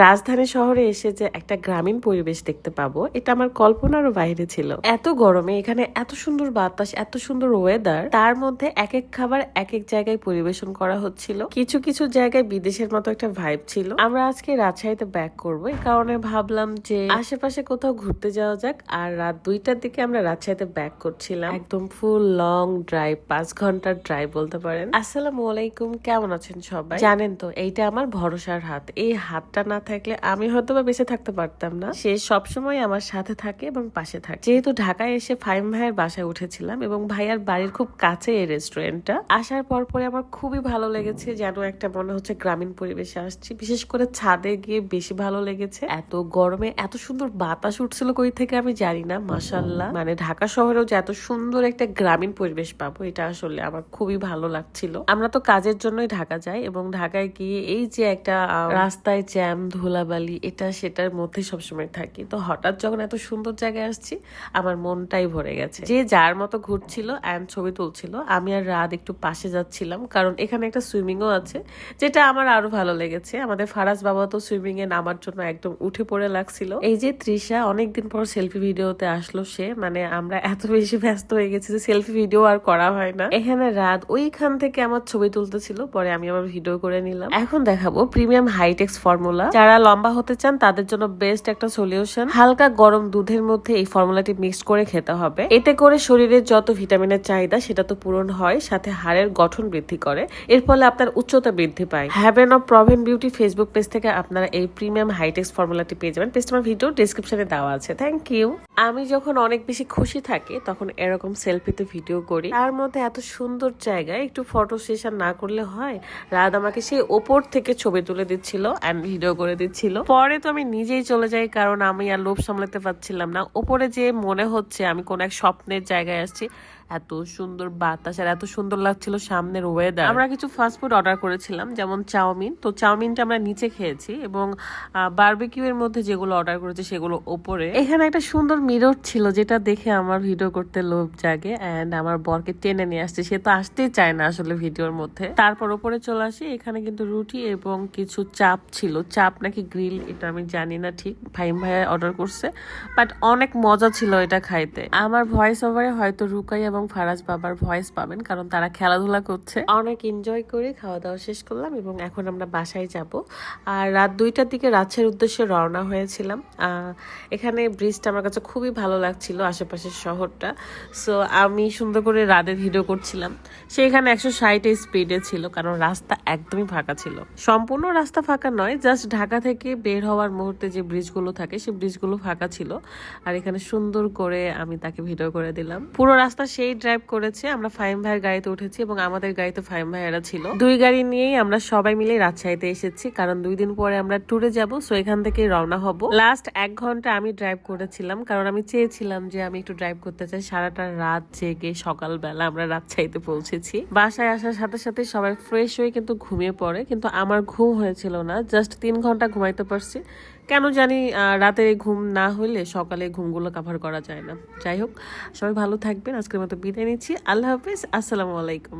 রাজধানী শহরে এসে যে একটা গ্রামীণ পরিবেশ দেখতে পাবো, এটা আমার কল্পনারও বাইরে ছিল। এত গরমে এখানে এত সুন্দর বাতাস, এত সুন্দর ওয়েদার তার মধ্যে এক এক খাবার এক এক জায়গায় পরিবেশন করা হচ্ছিল। কিছু কিছু জায়গায় বিদেশের মতো একটা ভাইব ছিল। আমরা আজকে রাজশাহীতে ব্যাক করব, এই কারণে ভাবলাম যে আশেপাশে কোথাও ঘুরতে যাওয়া যাক, আর রাত দুইটার দিকে আমরা রাজশাহীতে ব্যাক করছিলাম। একদম ফুল লং ড্রাইভ পাঁচ ঘণ্টার ড্রাইভ বলতে পারেন। আসসালামু আলাইকুম, কেমন আছেন সবাই? জানেন তো, এইটা আমার ভরসার হাত। এই হাতটা না থাকলে আমি হয়তো বা বেঁচে থাকতে পারতাম না। সে সবসময় আমার সাথে থাকে এবং পাশে থাকে। যেহেতু ঢাকায় এসে ফাইম ভাইয়ের বাসায় উঠেছিলাম এবং ভাইয়ার বাড়ির খুব কাছে এই রেস্টুরেন্টটা, আসার পর পরে আমার খুবই ভালো লেগেছে যেন একটা মনে হচ্ছে গ্রামীণ পরিবেশে আসছি। বিশেষ করে ছাদে গিয়ে বেশি ভালো লেগেছে। এত গরমে এত সুন্দর বাতাস উঠছিল কই থেকে আমি জানি না মাসাল্লাহ মানে ঢাকা শহরেও যে এত সুন্দর একটা গ্রামীণ পরিবেশ পাবো, এটা আসলে আমার খুবই ভালো লাগছিল। আমরা তো কাজের জন্যই ঢাকা যাই এবং ঢাকায় গিয়ে এই যে একটা রাস্তায় জ্যাম ধুলাবালি, এটা সেটার মধ্যে সবসময় থাকি। তো হঠাৎ যখন এত সুন্দর জায়গায় আসছি, আমার মনটাই ভরে গেছে। যে যার মতো ঘুরছিল অ্যান্ড ছবি তুলছিল, আমি আর রাত একটু পাশে যাচ্ছিলাম, কারণ এখানে একটা সুইমিংও আছে, যেটা আমার আরও ভালো লেগেছে। আমাদের ফারাজ বাবা তো সুইমিং এ নামার জন্য একদম উঠে পড়ে লাগছিল। এই যে তৃষা, অনেকদিন পর সেলফি ভিডিওতে আসলো সে মানে আমরা এত বেশি ব্যস্ত হয়ে গেছি যে সেলফি ভিডিও আর করা হয় না। এখানে রাত ওইখান থেকে আমার ছবি তুলতেছিল, পরে আমি আবার ভিডিও করে নিলাম। এখন দেখাবো প্রিমিয়াম হাইটেক্স ফর্মুলা। যারা লম্বা হতে চান, তাদের জন্য বেস্ট একটা সলিউশন হালকা গরম দুধের মধ্যে এই ফর্মুলাটি মিক্স করে খেতে হবে। এতে করে শরীরের যত ভিটামিনের চাহিদা, সেটা তো পূরণ হয়, সাথে হাড়ের গঠন বৃদ্ধি করে। এর ফলে আপনার উচ্চতা বৃদ্ধি পায়। Haven of proven beauty Facebook page থেকে আপনারা এই প্রিমিয়াম হাইটেক্স ফর্মুলাটি পেয়ে যাবেন। পেজটা আমার ভিডিও ডিসক্রিপশনে দেওয়া আছে। থ্যাংক ইউ আমি যখন অনেক বেশি খুশি থাকি, তখন এরকম সেলফিতে ভিডিও করি। তার মধ্যে এত সুন্দর জায়গায় একটু ফটো সেশন না করলে হয়। রাত আমাকে সেই ওপর থেকে ছবি তুলে দিচ্ছিল অ্যান্ড ভিডিও করে দিচ্ছিল। পরে তো আমি নিজেই চলে যাই, কারণ আমি আর লোভ সামলাতে পারছিলাম না। ওপরে যে মনে হচ্ছে আমি কোন এক স্বপ্নের জায়গায় আসছি। এত সুন্দর বাতাস আর এত সুন্দর লাগছিল সামনের ওয়েদার আমরা কিছু ফাস্ট ফুড অর্ডার করেছিলাম যেমন চাউমিন। তো চাউমিনটা আমরা নিচে খেয়েছি এবং বারবিকিউ এর মধ্যে যেগুলো অর্ডার করেছি সেগুলো ওপরে। এখানে একটা সুন্দর মিরর ছিল যেটা দেখে আমার ভিডিও করতে লোভ জাগে অ্যান্ড আমার বরকে টেনে নিয়ে আসছে। সে তো আসতেই চায় না আসলে ভিডিওর মধ্যে। তারপর ওপরে চলে আসি এখানে কিন্তু রুটি এবং কিছু চাপ ছিল। চাপ নাকি গ্রিল এটা আমি জানি না ঠিক ভাইম ভাইয়া অর্ডার করছে। বাট অনেক মজা ছিল এটা খাইতে। আমার ভয়েস ওভারে হয়তো রুকাই এবং ফারাজ বাবার ভয়েস পাবেন, কারণ তারা খেলাধুলা করছে। অনেক এনজয় করে খাওয়া দাওয়া শেষ করলাম এবং এখন আমরা বাসায় যাব। আর রাত দুইটার দিকে রাজশাহীর উদ্দেশ্যে রওনা হয়েছিলাম। এখানে ব্রিজটা আমার কাছে খুবই ভালো লাগছিল, আশেপাশের শহরটা। সো আমি সুন্দর করে রাতের ভিডিও করছিলাম। সেখানে একশো ষাট স্পিডে ছিল, কারণ রাস্তা একদমই ফাঁকা ছিল। সম্পূর্ণ রাস্তা ফাঁকা নয় জাস্ট ঢাকা থেকে বের হওয়ার মুহূর্তে যে ব্রিজগুলো থাকে, সেই ব্রিজগুলো ফাঁকা ছিল। আর এখানে সুন্দর করে আমি তাকে ভিডিও করে দিলাম। পুরো রাস্তা সেই ড্রাইভ করেছে আমরা ফাইম ভাইয়ের গাড়িতে উঠেছি এবং আমাদের গাড়িতে ফাইম ভাইয়েরা ছিল। দুই গাড়ি নিয়েই আমরা সবাই মিলে রাজশাহীতে এসেছি কারণ দুই দিন পরে আমরা ট্যুরে যাব সো এখান থেকে রওনা হব। লাস্ট এক ঘণ্টা আমি ড্রাইভ করেছিলাম কারণ আমি চেয়েছিলাম যে আমি একটু ড্রাইভ করতে চাই। সারাটা রাত জেগে সকালবেলা আমরা রাজশাহীতে পৌঁছেছি। বাসায় আসার সাথে সাথে সবাই ফ্রেশ হয়ে কিন্তু ঘুমিয়ে পড়ে কিন্তু আমার ঘুম হয়েছিল না জাস্ট তিন ঘণ্টা ঘুমাইতে পারছি। কেন জানি রাতে ঘুম না হলে সকালে ঘুমগুলো কাভার করা যায় না। যাই হোক, সবাই ভালো থাকবেন। আজকের মতো বিদায় নিচ্ছি। আল্লাহ হাফিজ। আসসালামু আলাইকুম।